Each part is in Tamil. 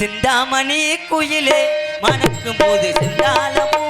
சிந்தாமணி குயிலே மணக்கும் போது சிந்தாலமோ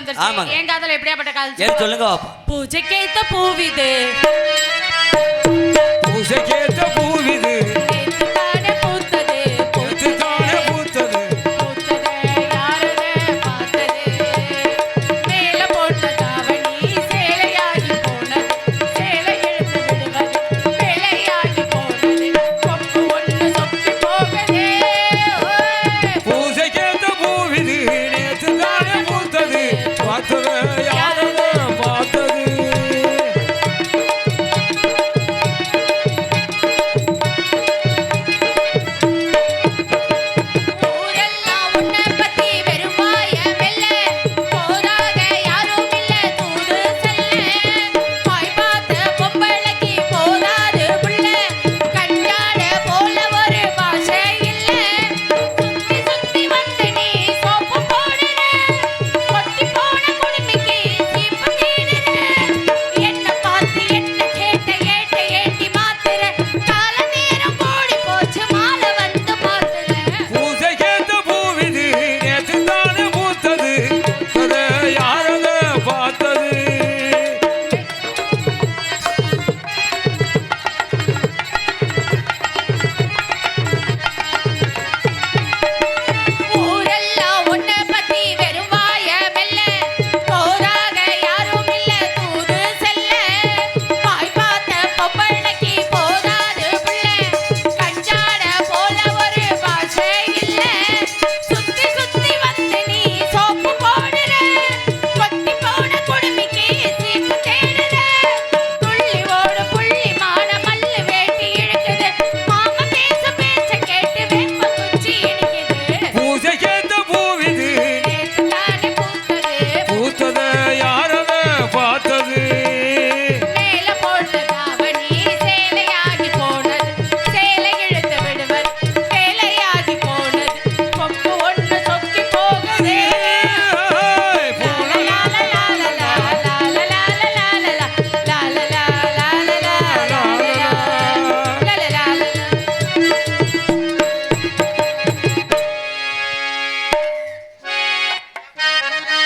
காதல் வந்துருச்சு என் காதல் எப்படியாப்பட்ட காதல் சொல்லுங்க பூஜை கேத்த பூவிது பூஜை கேத்த பூ